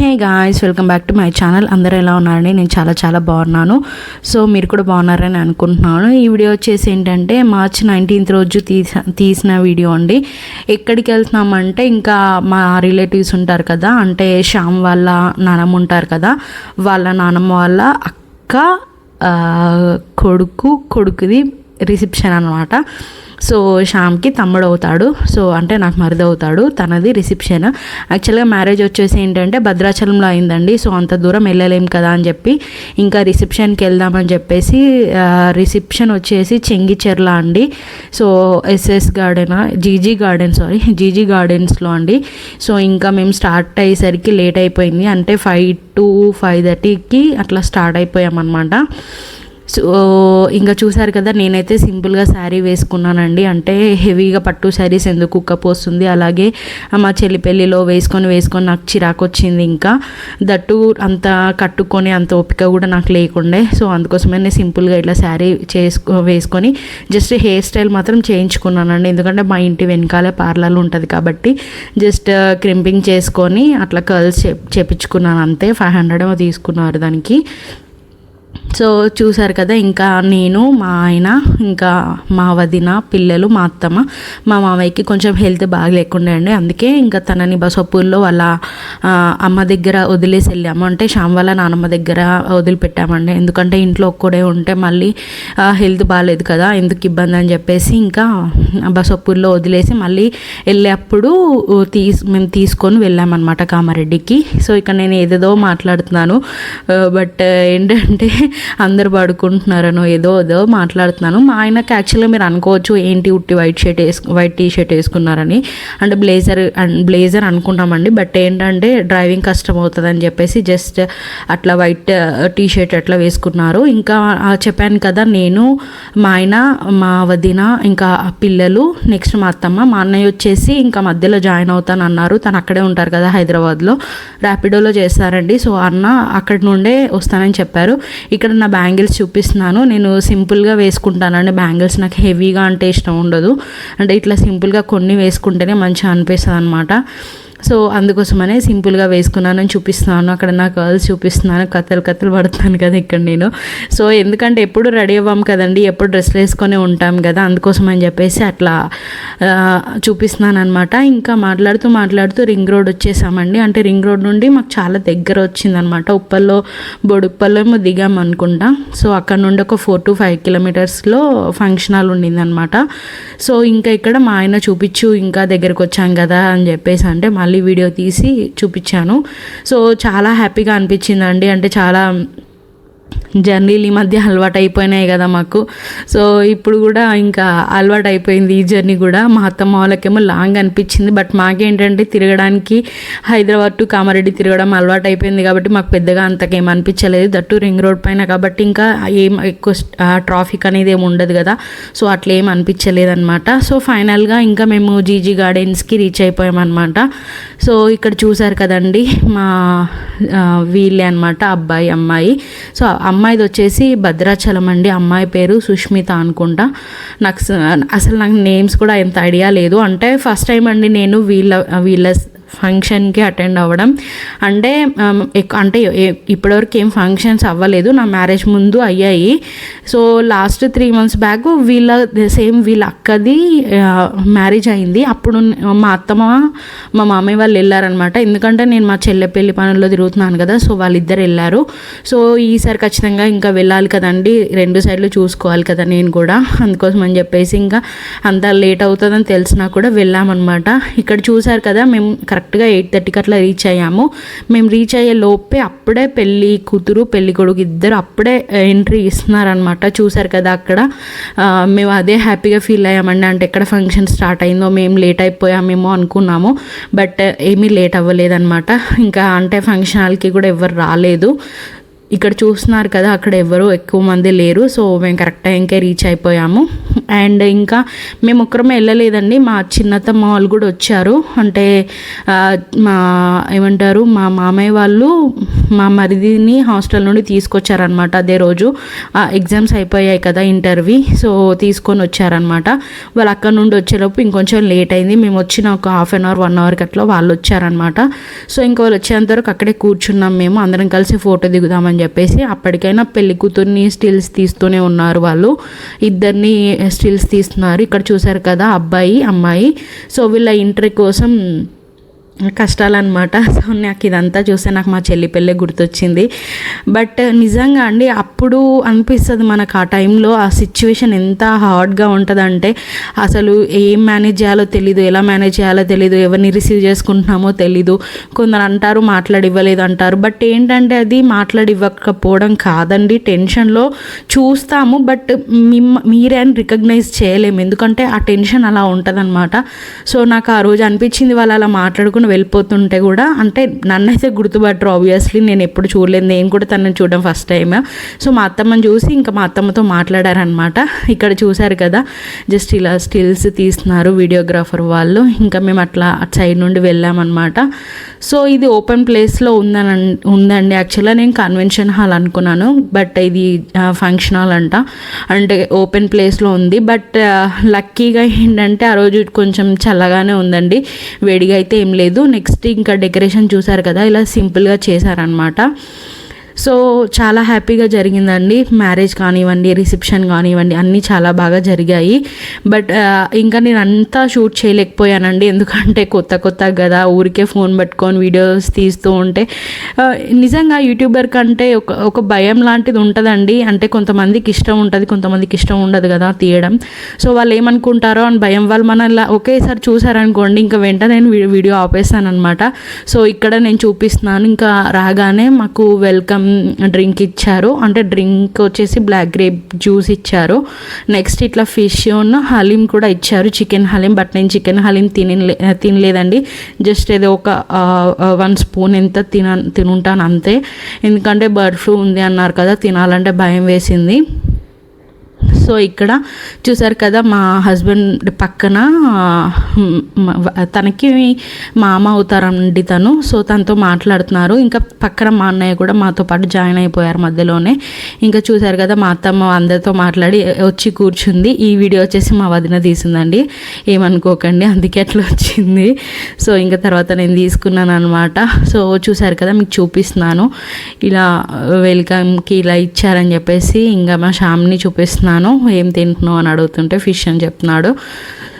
Hey guys welcome back to my channel అందరూ ఎలా ఉన్నారండి? నేను చాలా చాలా బాగున్నాను. సో మీరు కూడా బాగున్నారని అనుకుంటున్నాను. ఈ వీడియో వచ్చేసి ఏంటంటే మార్చ్ నైన్టీన్త్ రోజు తీస తీసిన వీడియో అండి. ఎక్కడికి వెళ్తున్నామంటే ఇంకా మా రిలేటివ్స్ ఉంటారు కదా అంటే శ్యామ్ వాళ్ళ నానమ్మ ఉంటారు కదా వాళ్ళ నానమ్మ వాళ్ళ అక్క కొడుకు కొడుకుది రిసెప్షన్ అనమాట సో శ్యామ్కి తమ్ముడు అవుతాడు సో అంటే నాకు మరిది అవుతాడు తనది రిసెప్షన్ యాక్చువల్గా మ్యారేజ్ వచ్చేసి ఏంటంటే భద్రాచలంలో అయిందండి. సో అంత దూరం వెళ్ళలేం కదా అని చెప్పి ఇంకా రిసెప్షన్కి వెళ్దామని చెప్పేసి రిసెప్షన్ వచ్చేసి చెంగిచెర్ల అండి. So S S garden G G garden sorry G G గార్డెన్స్లో అండి. సో ఇంకా మేము స్టార్ట్ అయ్యేసరికి లేట్ అయిపోయింది. అంటే ఫైవ్ టు ఫైవ్ థర్టీకి అట్లా స్టార్ట్ అయిపోయామన్నమాట. సో ఇంకా చూసారు కదా నేనైతే సింపుల్గా శారీ వేసుకున్నానండి. అంటే హెవీగా పట్టు శారీస్ ఎందుకు కుక్కపోస్తుంది అలాగే మా చెల్లి పెళ్ళిలో వేసుకొని వేసుకొని నాకు చిరాకు వచ్చింది ఇంకా. దట్టు అంత కట్టుకొని అంత ఓపిక కూడా నాకు లేకుండే. సో అందుకోసమే నేను సింపుల్గా ఇట్లా శారీ చేసుకో వేసుకొని జస్ట్ హెయిర్ స్టైల్ మాత్రం చేయించుకున్నానండి. ఎందుకంటే మా ఇంటి వెనకాలే పార్లర్ ఉంటుంది కాబట్టి జస్ట్ క్రింపింగ్ uh, చేసుకొని అట్లా కర్ల్స్ చేపించుకున్నాను అంతే. ఫైవ్ హండ్రెడ్ తీసుకున్నారు దానికి. సో చూసారు కదా ఇంకా నేను మా ఆయన ఇంకా మా వదిన పిల్లలు మా అత్తమ్మ మా మామయ్యకి కొంచెం హెల్త్ బాగలేకుండే అండి. అందుకే ఇంకా తనని బసపూర్లో వాళ్ళ అమ్మ దగ్గర వదిలేసి వెళ్ళాము. అంటే శ్యామ్ వాళ్ళ నానమ్మ దగ్గర వదిలిపెట్టామండి. ఎందుకంటే ఇంట్లో ఒక్కడే ఉంటే మళ్ళీ హెల్త్ బాగాలేదు కదా ఎందుకు ఇబ్బంది అని చెప్పేసి ఇంకా బసపూర్లో వదిలేసి మళ్ళీ వెళ్ళేప్పుడు తీసు మేము తీసుకొని వెళ్ళామన్నమాట కామారెడ్డికి. సో ఇక్కడ నేను ఏదేదో మాట్లాడుతున్నాను. బట్ ఏంటంటే అందరు పడుకుంటున్నారనో ఏదో ఏదో మాట్లాడుతున్నాను. మా ఆయనకి యాక్చువల్గా మీరు అనుకోవచ్చు ఏంటి ఉట్టి వైట్ షర్ట్ వేసుకు వైట్ టీ షర్ట్ వేసుకున్నారని. అంటే బ్లేజర్ బ్లేజర్ అనుకుంటామండి. బట్ ఏంటంటే డ్రైవింగ్ కష్టం అవుతుంది అని చెప్పేసి జస్ట్ అట్లా వైట్ టీ షర్ట్ అట్లా వేసుకున్నారు. ఇంకా చెప్పాను కదా నేను మా ఆయన మా వదిన ఇంకా పిల్లలు నెక్స్ట్ మా అత్తమ్మ మా అన్నయ్య వచ్చేసి ఇంకా మధ్యలో జాయిన్ అవుతాను అన్నారు తను అక్కడే ఉంటారు కదా హైదరాబాద్లో. ర్యాపిడోలో చేస్తారండి. సో అన్న అక్కడి నుండే వస్తానని చెప్పారు. ఇక్కడ నా బ్యాంగిల్స్ చూపిస్తున్నాను. నేను సింపుల్గా వేసుకుంటానండి బ్యాంగిల్స్ నాకు హెవీగా అంటే ఇష్టం ఉండదు. అంటే ఇట్లా సింపుల్గా కొన్ని వేసుకుంటేనే మంచిగా అనిపిస్తుంది అనమాట సో అందుకోసమనే సింపుల్గా వేసుకున్నానని చూపిస్తున్నాను. అక్కడ నా గర్ల్స్ చూపిస్తున్నాను. కథలు కథలు పడుతున్నాను కదా ఇక్కడ నేను. సో ఎందుకంటే ఎప్పుడు రెడీ అవ్వం కదండి ఎప్పుడు డ్రెస్లు వేసుకొని ఉంటాం కదా అందుకోసం అని చెప్పేసి అట్లా చూపిస్తున్నాను అనమాట ఇంకా మాట్లాడుతూ మాట్లాడుతూ రింగ్ రోడ్ వచ్చేసామండి. అంటే రింగ్ రోడ్ నుండి మాకు చాలా దగ్గర వచ్చిందనమాట ఉప్పల్లో బొడుప్పల్లో ఏమో దిగాం అనుకుంటా. సో అక్కడ నుండి ఒక ఫోర్ టు ఫైవ్ కిలోమీటర్స్లో ఫంక్షన్ హాల్ ఉండిందనమాట సో ఇంకా ఇక్కడ మా ఆయన చూపించు ఇంకా దగ్గరకు వచ్చాం కదా అని చెప్పేసి అంటే మళ్ళీ వీడియో తీసి చూపించాను. సో చాలా హ్యాపీగా అనిపించిందండి. అంటే చాలా జర్నీలు ఈ మధ్య అలవాటు అయిపోయినాయి కదా మాకు. సో ఇప్పుడు కూడా ఇంకా అలవాటు అయిపోయింది ఈ జర్నీ కూడా. మా అత్తమ్మ వాళ్ళకేమో లాంగ్ అనిపించింది బట్ మాకేంటంటే తిరగడానికి హైదరాబాద్ టు కామారెడ్డి తిరగడం అలవాటు అయిపోయింది కాబట్టి మాకు పెద్దగా అంతకేం అనిపించలేదు. దట్టు రింగ్ రోడ్ పైన కాబట్టి ఇంకా ఏం ఎక్కువ ట్రాఫిక్ అనేది ఏమి ఉండదు కదా. సో అట్లా ఏం అనిపించలేదు అనమాట సో ఫైనల్గా ఇంకా మేము జీజీ గార్డెన్స్కి రీచ్ అయిపోయామన్నమాట. సో ఇక్కడ చూసారు కదండి మా వీళ్ళే అనమాట అబ్బాయి అమ్మాయి. సో అమ్మాయిది వచ్చేసి భద్రాచలం అండి. అమ్మాయి పేరు సుష్మిత అనుకుంటా. నాకు స- అసలు నాకు నేమ్స్ కూడా ఎంత ఐడియా లేదు. అంటే ఫస్ట్ టైం అండి నేను వీళ్ళ వీళ్ళ ఫంక్షన్కి అటెండ్ అవ్వడం. అంటే అంటే ఇప్పటివరకు ఏం ఫంక్షన్స్ అవ్వలేదు. నా మ్యారేజ్ ముందు అయ్యాయి. So last three months back వీళ్ళ సేమ్ వీళ్ళ అక్కది మ్యారేజ్ అయింది. అప్పుడు మా అత్తమ్మ మా మామయ్య వాళ్ళు వెళ్ళారనమాట ఎందుకంటే నేను మా చెల్లె పెళ్ళి పనుల్లో తిరుగుతున్నాను కదా సో వాళ్ళిద్దరు వెళ్ళారు. సో ఈసారి ఖచ్చితంగా ఇంకా వెళ్ళాలి కదండి. రెండు సైడ్లు చూసుకోవాలి కదా నేను కూడా. అందుకోసం అని చెప్పేసి ఇంకా అంత లేట్ అవుతుందని తెలిసినా కూడా వెళ్ళామన్నమాట. ఇక్కడ చూసారు కదా మేము కరెక్ట్గా ఎయిట్ థర్టీకి అట్లా రీచ్ అయ్యాము. మేము రీచ్ అయ్యే లోపే అప్పుడే పెళ్ళి కూతురు పెళ్ళి కొడుకు ఇద్దరు అప్పుడే ఎంట్రీ ఇస్తున్నారనమాట చూసారు కదా అక్కడ. మేము అదే హ్యాపీగా ఫీల్ అయ్యామండి. అంటే ఎక్కడ ఫంక్షన్ స్టార్ట్ అయిందో మేము లేట్ అయిపోయామేమో అనుకున్నాము. బట్ ఏమీ లేట్ అవ్వలేదన్నమాట. ఇంకా అంటే ఫంక్షన్ హాల్కి కూడా ఎవరు రాలేదు. ఇక్కడ చూస్తున్నారు కదా అక్కడ ఎవరు ఎక్కువ మంది లేరు. సో మేము కరెక్ట్ టైంకే రీచ్ అయిపోయాము. అండ్ ఇంకా మేము ఒక్కరమే వెళ్ళలేదండి. మా చిన్నతమ్మ వాళ్ళు కూడా వచ్చారు. అంటే మా ఏమంటారు మా మామయ్య వాళ్ళు మా మరిదిని హాస్టల్ నుండి తీసుకొచ్చారనమాట అదే రోజు. ఆ ఎగ్జామ్స్ అయిపోయాయి కదా ఇంటర్వ్యూ. సో తీసుకొని వచ్చారనమాట వాళ్ళు అక్కడ నుండి వచ్చేలోపు ఇంకొంచెం లేట్ అయింది. మేము వచ్చిన ఒక half an hour one hour అట్లా వాళ్ళు వచ్చారనమాట సో ఇంకా వాళ్ళు వచ్చేంత వరకు అక్కడే కూర్చున్నాం మేము. అందరం కలిసి ఫోటో దిగుదామని చెప్పేసి అప్పటికైనా పెళ్ళి కూతుర్ని స్టిల్స్ తీస్తూనే ఉన్నారు వాళ్ళు. ఇద్దరిని స్టిల్స్ తీస్తున్నారు. ఇక్కడ చూసారు కదా అబ్బాయి అమ్మాయి. సో వీళ్ళ ఇంటర్ కోసం కష్టాలన్నమాట. సో నాకు ఇదంతా చూస్తే నాకు మా చెల్లి పెళ్ళే గుర్తొచ్చింది. బట్ నిజంగా అండి అప్పుడు అనిపిస్తుంది మనకు ఆ టైంలో ఆ సిచ్యువేషన్ ఎంత హార్డ్గా ఉంటుందంటే అసలు ఏం మేనేజ్ చేయాలో తెలీదు ఎలా మేనేజ్ చేయాలో తెలీదు ఎవరిని రిసీవ్ చేసుకుంటున్నామో తెలీదు. కొందరు అంటారు మాట్లాడివ్వలేదు అంటారు. బట్ ఏంటంటే అది మాట్లాడివ్వకపోవడం కాదండి. టెన్షన్లో చూస్తాము బట్ మిమ్మ మీరే అని రికగ్నైజ్ చేయలేము. ఎందుకంటే ఆ టెన్షన్ అలా ఉంటుందన్నమాట. సో నాకు ఆ రోజు అనిపించింది వాళ్ళు అలా మాట్లాడుకుని వెళ్ళిపోతుంటే కూడా అంటే నన్నైతే గుర్తుపట్టరు ఆబ్వియస్లీ నేను ఎప్పుడు చూడలేదు. నేను కూడా తనని చూడడం ఫస్ట్ టైం సో మా అత్తమ్మని చూసి ఇంకా మా అత్తమ్మతో మాట్లాడారనమాట ఇక్కడ చూశారు కదా జస్ట్ ఇలా స్టిల్స్ తీస్తున్నారు వీడియోగ్రాఫర్ వాళ్ళు. ఇంకా మేము అట్లా అటు సైడ్ నుండి వెళ్ళామన్నమాట. సో ఇది ఓపెన్ ప్లేస్లో ఉందని ఉందండి. యాక్చువల్గా నేను కన్వెన్షన్ హాల్ అనుకున్నాను. బట్ ఇది ఫంక్షన్ హాల్ అంట. అంటే ఓపెన్ ప్లేస్లో ఉంది. బట్ లక్కీగా ఏంటంటే ఆ రోజు కొంచెం చల్లగానే ఉందండి. వేడిగా అయితే ఏం లేదు. నెక్స్ట్ ఇంకా డెకరేషన్ చూసారు కదా ఇలా సింపుల్గా చేశారనమాట సో చాలా హ్యాపీగా జరిగిందండి. మ్యారేజ్ కానివ్వండి రిసెప్షన్ కానివ్వండి అన్నీ చాలా బాగా జరిగాయి. బట్ ఇంకా నేను అంతా షూట్ చేయలేకపోయానండి. ఎందుకంటే కొత్త కొత్త కదా ఊరికే ఫోన్ పట్టుకొని వీడియోస్ తీస్తూ ఉంటే నిజంగా యూట్యూబర్ కంటే ఒక ఒక భయం లాంటిది ఉంటుందండి. అంటే కొంతమందికి ఇష్టం ఉంటుంది కొంతమందికి ఇష్టం ఉండదు కదా తీయడం. సో వాళ్ళు ఏమనుకుంటారో అని భయం వాళ్ళు మన ఒకేసారి చూసారనుకోండి ఇంకా వెంటనే నేను వీడియో ఆపేస్తాను అనమాట సో ఇక్కడ నేను చూపిస్తున్నాను ఇంకా రాగానే మాకు వెల్కమ్ డ్రింక్ ఇచ్చారు. అంటే డ్రింక్ వచ్చేసి బ్లాక్ గ్రేప్ జ్యూస్ ఇచ్చారు. నెక్స్ట్ ఇట్లా ఫిష్ ఉన్న హలీం కూడా ఇచ్చారు. చికెన్ హలీం బట్ నేను చికెన్ హలీం తినలే తినలేదండి. జస్ట్ ఏదో ఒక వన్ స్పూన్ ఎంత తిన తినుంటాను అంతే. ఎందుకంటే బర్డ్ ఫ్లూ ఉంది అన్నారు కదా తినాలంటే భయం వేసింది. సో ఇక్కడ చూసారు కదా మా హస్బెండ్ పక్కన తనకి మామ అవుతారండి తను. సో తనతో మాట్లాడుతున్నారు. ఇంకా పక్కన మా అన్నయ్య కూడా మాతో పాటు జాయిన్ అయిపోయారు మధ్యలోనే. ఇంకా చూసారు కదా మా అత్తమ్మ అందరితో మాట్లాడి వచ్చి కూర్చుంది. ఈ వీడియో వచ్చేసి మా వదిన తీసిందండి. ఏమనుకోకండి అందుకే అట్లా వచ్చింది. సో ఇంకా తర్వాత నేను తీసుకున్నాను అనమాట సో చూసారు కదా మీకు చూపిస్తున్నాను. ఇలా వెల్కమ్కి ఇలా ఇచ్చారని చెప్పేసి ఇంకా మా షామ్ని చూపిస్తున్నాను. ఏం తింటున్నావు? అని అడుగుతుంటే ఫిష్ అని చెప్తున్నాడు.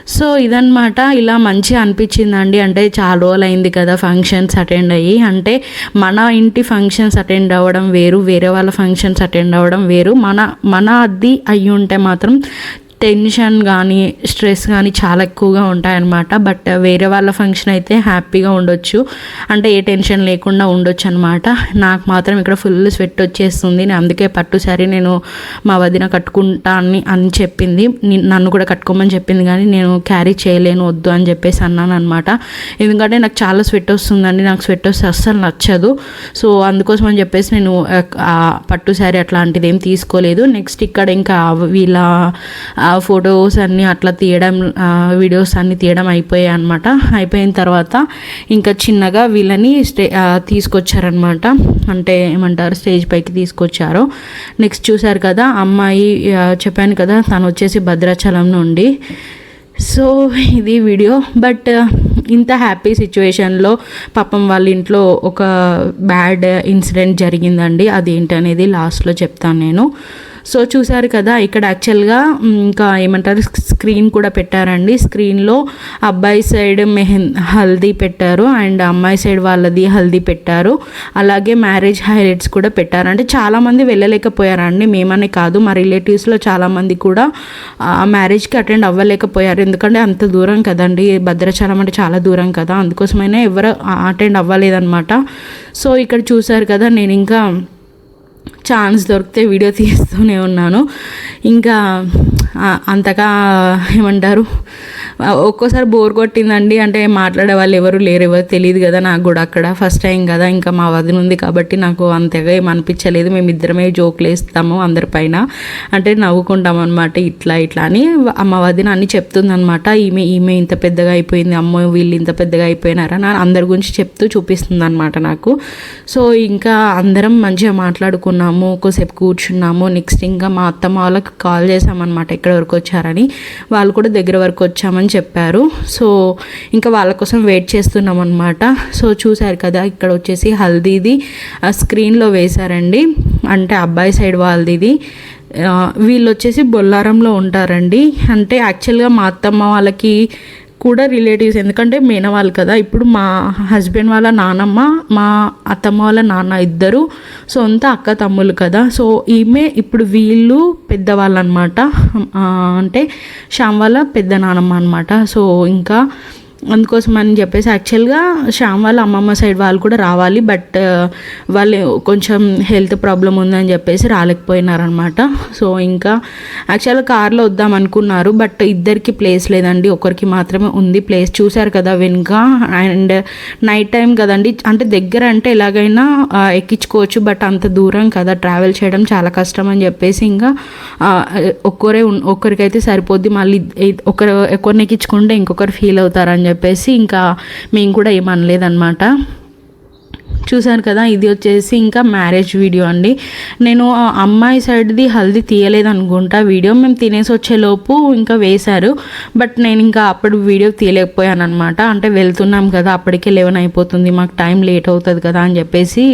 సో ఇదనమాట ఇలా మంచిగా అనిపించిందండి. అంటే చాలా రోజులు అయింది కదా ఫంక్షన్స్ అటెండ్ అయ్యి. అంటే మన ఇంటి ఫంక్షన్స్ అటెండ్ అవ్వడం వేరు వేరే వాళ్ళ ఫంక్షన్స్ అటెండ్ అవ్వడం వేరు. మన మన అది అయ్యి ఉంటే మాత్రం టెన్షన్ కానీ స్ట్రెస్ కానీ చాలా ఎక్కువగా ఉంటాయన్నమాట. బట్ వేరే వాళ్ళ ఫంక్షన్ అయితే హ్యాపీగా ఉండొచ్చు. అంటే ఏ టెన్షన్ లేకుండా ఉండొచ్చు అనమాట నాకు మాత్రం ఇక్కడ ఫుల్ స్వెట్ వచ్చేస్తుంది. నేను అందుకే పట్టు సారీ నేను మా వదిన కట్టుకుంటా అని అని చెప్పింది. నన్ను కూడా కట్టుకోమని చెప్పింది కానీ నేను క్యారీ చేయలేను వద్దు అని చెప్పేసి అన్నాను అనమాట ఎందుకంటే నాకు చాలా స్వెట్ వస్తుందండి. నాకు స్వెట్ వస్తే అస్సలు నచ్చదు. సో అందుకోసం అని చెప్పేసి నేను పట్టు శారీ అట్లాంటిది ఏం తీసుకోలేదు. నెక్స్ట్ ఇక్కడ ఇంకా వీళ్ళ ఫొటోస్ అన్నీ అట్లా తీయడం వీడియోస్ అన్నీ తీయడం అయిపోయాయి అనమాట అయిపోయిన తర్వాత ఇంకా చిన్నగా వీళ్ళని స్టే తీసుకొచ్చారనమాట అంటే ఏమంటారు స్టేజ్ పైకి తీసుకొచ్చారు. నెక్స్ట్ చూశారు కదా అమ్మాయి చెప్పాను కదా తను వచ్చేసి భద్రాచలం నుండి. సో ఇది వీడియో బట్ ఇంత హ్యాపీ సిచ్యువేషన్లో పాపం వాళ్ళ ఇంట్లో ఒక బ్యాడ్ ఇన్సిడెంట్ జరిగిందండి. అదేంటి అనేది లాస్ట్లో చెప్తాను నేను. సో చూసారు కదా ఇక్కడ యాక్చువల్గా ఇంకా ఏమంటారు స్క్రీన్ కూడా పెట్టారండి. స్క్రీన్లో అబ్బాయి సైడ్ మెహన్ హల్దీ పెట్టారు అండ్ అమ్మాయి సైడ్ వాళ్ళది హల్దీ పెట్టారు. అలాగే మ్యారేజ్ హైలైట్స్ కూడా పెట్టారు. అంటే చాలామంది వెళ్ళలేకపోయారండి. మేమనే కాదు మా రిలేటివ్స్లో చాలామంది కూడా ఆ మ్యారేజ్కి అటెండ్ అవ్వలేకపోయారు. ఎందుకంటే అంత దూరం కదండి. భద్రాచలం అంటే చాలా దూరం కదా. అందుకోసమైనా ఎవరు అటెండ్ అవ్వలేదన్నమాట. సో ఇక్కడ చూసారు కదా నేను ఇంకా ఛాన్స్ దొరికితే వీడియో తీస్తూనే ఉన్నాను. ఇంకా అంతగా ఏమంటారు ఒక్కోసారి బోర్ కొట్టిందండి. అంటే మాట్లాడే వాళ్ళు ఎవరు లేరు ఎవరు తెలియదు కదా నాకు కూడా అక్కడ. ఫస్ట్ టైం కదా ఇంకా మా వదిన ఉంది కాబట్టి నాకు అంతగా ఏం అనిపించలేదు. మేము ఇద్దరమే జోకులు వేస్తాము అందరి పైన. అంటే నవ్వుకుంటాం అనమాట ఇట్లా ఇట్లా అని మా వదిన అన్ని చెప్తుంది అనమాట ఈమె ఈమె ఇంత పెద్దగా అయిపోయింది అమ్మో వీళ్ళు ఇంత పెద్దగా అయిపోయినారా నా అందరి గురించి చెప్తూ చూపిస్తుంది అనమాట నాకు. సో ఇంకా అందరం మంచిగా మాట్లాడుకున్నాము ఒకసేపు కూర్చున్నాము. నెక్స్ట్ ఇంకా మా అత్తమ్మ వాళ్ళకి కాల్ చేసామన్నమాట ఎక్కడ వరకు వచ్చారని. వాళ్ళు కూడా దగ్గర వరకు వచ్చామని చెప్పారు. సో ఇంకా వాళ్ళ కోసం వెయిట్ చేస్తున్నాం అనమాట సో చూశారు కదా ఇక్కడ వచ్చేసి హల్దీది ఆ స్క్రీన్లో వేశారండి. అంటే అబ్బాయి సైడ్ వాళ్ళదిది వీళ్ళు వచ్చేసి బొల్లారంలో ఉంటారండి. అంటే యాక్చువల్గా మా అత్తమ్మ వాళ్ళకి కూడా రిలేటివ్స్ ఎందుకంటే మేనవాళ్ళు కదా. ఇప్పుడు మా హస్బెండ్ వాళ్ళ నానమ్మ మా అత్తమ్మ వాళ్ళ నాన్న ఇద్దరు. సొంత అక్క తమ్ముళ్ళు కదా. సో ఈమె ఇప్పుడు వీళ్ళు పెద్దవాళ్ళు అనమాట అంటే శ్యామ్ వాళ్ళ పెద్ద నానమ్మ అనమాట. సో ఇంకా అందుకోసం అని చెప్పేసి యాక్చువల్గా శ్యామ్ వాళ్ళ అమ్మమ్మ సైడ్ వాళ్ళు కూడా రావాలి బట్ uh, వాళ్ళు కొంచెం హెల్త్ ప్రాబ్లం ఉందని చెప్పేసి రాలేకపోయినారనమాట సో ఇంకా యాక్చువల్గా కార్లో వద్దాం అనుకున్నారు బట్ ఇద్దరికి ప్లేస్ లేదండి. ఒకరికి మాత్రమే ఉంది ప్లేస్ చూశారు కదా వెనుక అండ్ నైట్ టైం కదండి. అంటే దగ్గర అంటే ఎలాగైనా uh, ఎక్కించుకోవచ్చు బట్ అంత దూరం కదా. ట్రావెల్ చేయడం చాలా కష్టం అని చెప్పేసి ఇంకా uh, ఒక్కరే ఒక్కరికైతే సరిపోద్ది. మళ్ళీ ఒకరు ఒకరిని ఎక్కించుకుంటే ఇంకొకరు ఫీల్ అవుతారని చెప్పి చెప్పేసి ఇంకా మేము కూడా ఏమనలేదన్నమాట. చూశారు కదా ఇది వచ్చేసి ఇంకా మ్యారేజ్ వీడియో అండి. నేను అమ్మాయి సైడ్ది హల్దీ తీయలేదు అనుకుంటా. వీడియో మేము తినేసి వచ్చేలోపు ఇంకా వేశారు. బట్ నేను ఇంకా అప్పుడు వీడియో తీయలేకపోయాను అనమాట అంటే వెళ్తున్నాం కదా అప్పటికే లెవెన్ అయిపోతుంది. మాకు టైం లేట్ అవుతుంది కదా అని చెప్పేసి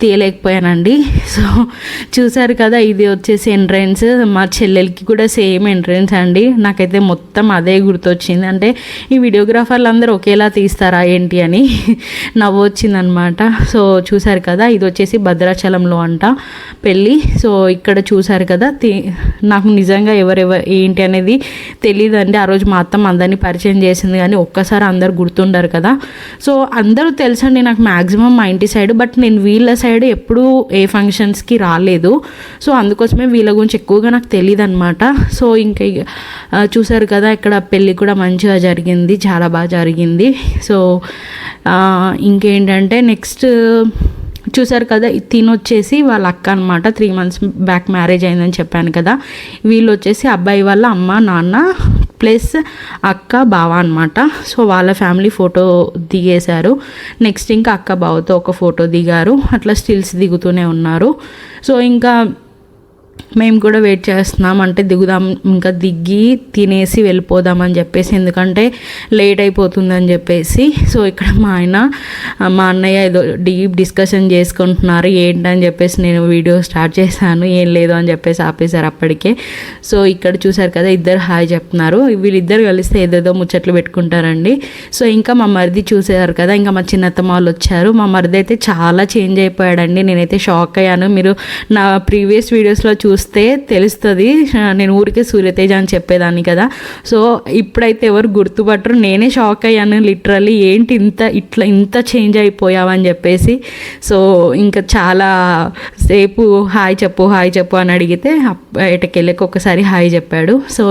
తీయలేకపోయానండి. సో చూశారు కదా ఇది వచ్చేసి ఎంట్రన్స్ మా చెల్లెలకి కూడా సేమ్ ఎంట్రన్స్ అండి. నాకైతే మొత్తం అదే గుర్తొచ్చింది. అంటే ఈ వీడియోగ్రాఫర్లు అందరూ ఒకేలా తీస్తారా ఏంటి అని నవ్వొచ్చిందనమాట సో చూశారు కదా ఇది వచ్చేసి భద్రాచలంలో అంట. పెళ్ళి. సో ఇక్కడ చూశారు కదా నాకు నిజంగా ఎవరెవరు ఏంటి అనేది తెలియదండి ఆ రోజు మా అత్తమ్మ అందరినీ పరిచయం చేసింది కానీ ఒక్కసారి అందరు గుర్తుండరు కదా. సో అందరూ తెలుసండి నాకు మ్యాక్సిమం మా ఇంటి సైడ్ బట్ నేను వీళ్ళ సైడ్ ఎప్పుడూ ఏ ఫంక్షన్స్కి రాలేదు. సో అందుకోసమే వీళ్ళ గురించి ఎక్కువగా నాకు తెలియదు అనమాట సో ఇంకా చూశారు కదా ఇక్కడ పెళ్ళి కూడా మంచిగా జరిగింది చాలా బాగా జరిగింది. సో ఇంకేంటంటే నెక్స్ట్ చూసారు కదా తిని వచ్చేసి వాళ్ళ అక్క అనమాట త్రీ మంత్స్ బ్యాక్ మ్యారేజ్ అయిందని చెప్పాను కదా వీళ్ళు వచ్చేసి అబ్బాయి వాళ్ళ అమ్మ నాన్న ప్లస్ అక్క బావ అనమాట సో వాళ్ళ ఫ్యామిలీ ఫోటో దిగేశారు. నెక్స్ట్ ఇంకా అక్క బావతో ఒక ఫోటో దిగారు. అట్లా స్టిల్స్ దిగుతూనే ఉన్నారు. సో ఇంకా మేము కూడా వెయిట్ చేస్తున్నాం అంటే దిగుదాం ఇంకా దిగి తినేసి వెళ్ళిపోదామని చెప్పేసి ఎందుకంటే లేట్ అయిపోతుందని చెప్పేసి. సో ఇక్కడ మా ఆయన మా అన్నయ్య ఏదో డీప్ డిస్కషన్ చేసుకుంటున్నారు ఏంటని చెప్పేసి నేను వీడియో స్టార్ట్ చేశాను ఏం లేదు అని చెప్పేసి ఆపేశారు అప్పటికే. సో ఇక్కడ చూశారు కదా ఇద్దరు హాయ్ చెప్తున్నారు. వీళ్ళిద్దరు కలిస్తే ఏదేదో ముచ్చట్లు పెట్టుకుంటారండి. సో ఇంకా మా మరిది చూసారు కదా ఇంకా మా చిన్నత్తమ్మ వాళ్ళు వచ్చారు. మా మరిది అయితే చాలా చేంజ్ అయిపోయాడండి. నేనైతే షాక్ అయ్యాను. మీరు నా ప్రీవియస్ వీడియోస్లో చూస్తే తెలుస్తుంది. నేను ఊరికే సూర్యతేజ అని చెప్పేదాన్ని కదా. సో ఇప్పుడైతే ఎవరు గుర్తుపట్టరు. నేనే షాక్ అయ్యాను లిటరల్లీ. ఏంటి ఇంత ఇట్లా ఇంత చేంజ్ అయిపోయావని చెప్పేసి. సో ఇంకా చాలా సేపు హాయ్ చెప్పు హాయ్ చెప్పు అని అడిగితే బయటకెళ్ళకి ఒకసారి హాయ్ చెప్పాడు. సో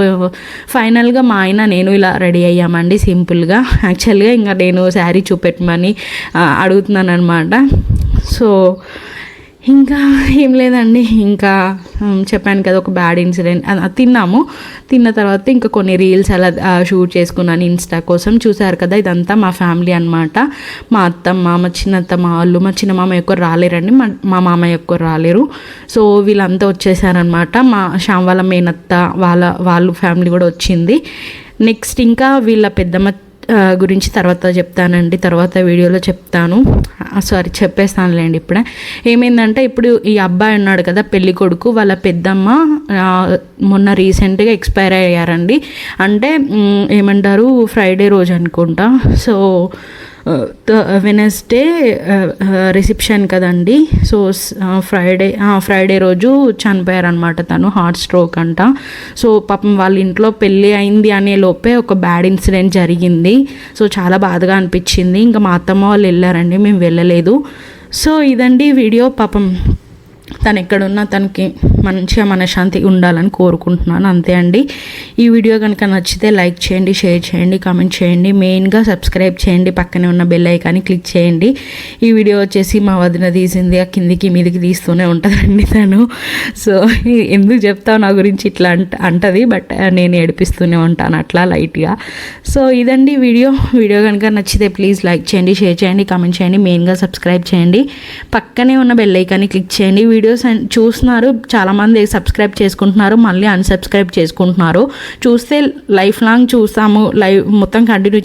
ఫైనల్గా మా ఆయన నేను ఇలా రెడీ అయ్యామండి సింపుల్గా. యాక్చువల్గా ఇంకా నేను శారీ చూపెట్టమని అడుగుతున్నాను అనమాట సో ఇంకా ఏం లేదండి. ఇంకా చెప్పాను కదా ఒక బ్యాడ్ ఇన్సిడెంట్ తిన్నాము. తిన్న తర్వాత ఇంకా కొన్ని రీల్స్ అలా షూట్ చేసుకున్నాను ఇన్స్టా కోసం. చూసారు కదా ఇదంతా మా ఫ్యామిలీ అన్నమాట. మా అత్తమ్మ మా చిన్నత్తమ్మ వాళ్ళు మా చిన్న మామ ఎక్కువ రాలేరండి. మా మా మామయ్య ఎక్కువ రాలేరు. సో వీళ్ళంతా వచ్చేసారనమాట మా శ్యామ్ వాళ్ళ మేనత్త వాళ్ళ వాళ్ళు ఫ్యామిలీ కూడా వచ్చింది. నెక్స్ట్ ఇంకా వీళ్ళ పెద్దమ్మ గురించి తర్వాత చెప్తానండి తర్వాత వీడియోలో చెప్తాను. సారీ చెప్పేస్తానులేండి ఇప్పుడే. ఏమైందంటే ఇప్పుడు ఈ అబ్బాయి ఉన్నాడు కదా పెళ్ళి కొడుకు వాళ్ళ పెద్దమ్మ మొన్న రీసెంట్గా ఎక్స్పైర్ అయ్యారండి. అంటే ఏమంటారు ఫ్రైడే రోజు అనుకుంటా. So Wednesday reception uh, uh, కదండి. సో ఫ్రైడే ఫ్రైడే రోజు చనిపోయారనమాట తను హార్ట్ స్ట్రోక్ అంట. సో పాపం వాళ్ళ ఇంట్లో పెళ్ళి అయింది అనే లోపే ఒక బ్యాడ్ ఇన్సిడెంట్ జరిగింది. సో చాలా బాధగా అనిపించింది. ఇంకా మా అత్తమ్మ వాళ్ళు వెళ్ళారండి మేము వెళ్ళలేదు. సో ఇదండి వీడియో. పాపం తను ఎక్కడున్నా తనకి మంచిగా మనశ్శాంతి ఉండాలని కోరుకుంటున్నాను. అంతే అండి. ఈ వీడియో కనుక నచ్చితే లైక్ చేయండి షేర్ చేయండి కామెంట్ చేయండి. మెయిన్గా సబ్స్క్రైబ్ చేయండి. పక్కనే ఉన్న బెల్ ఐకాన్ని క్లిక్ చేయండి. ఈ వీడియో వచ్చేసి మా వదిన తీసింది. ఆ కిందికి మీదికి తీస్తూనే ఉంటుందండి తను. సో ఎందుకు చెప్తావు నా గురించి ఇట్లా అంట అంటది. బట్ నేను ఏడిపిస్తూనే ఉంటాను అట్లా లైట్గా. సో ఇదండి వీడియో. వీడియో కనుక నచ్చితే ప్లీజ్ లైక్ చేయండి షేర్ చేయండి కామెంట్ చేయండి. మెయిన్గా సబ్స్క్రైబ్ చేయండి. పక్కనే ఉన్న బెల్ ఐకాన్ని క్లిక్ చేయండి. వీడియోస్ చూస్తున్నారు చాలామంది సబ్స్క్రైబ్ చేసుకుంటున్నారు మళ్ళీ అన్సబ్స్క్రైబ్ చేసుకుంటున్నారు. చూస్తే లైఫ్ లాంగ్ చూస్తాము లైవ్ మొత్తం కంటిన్యూ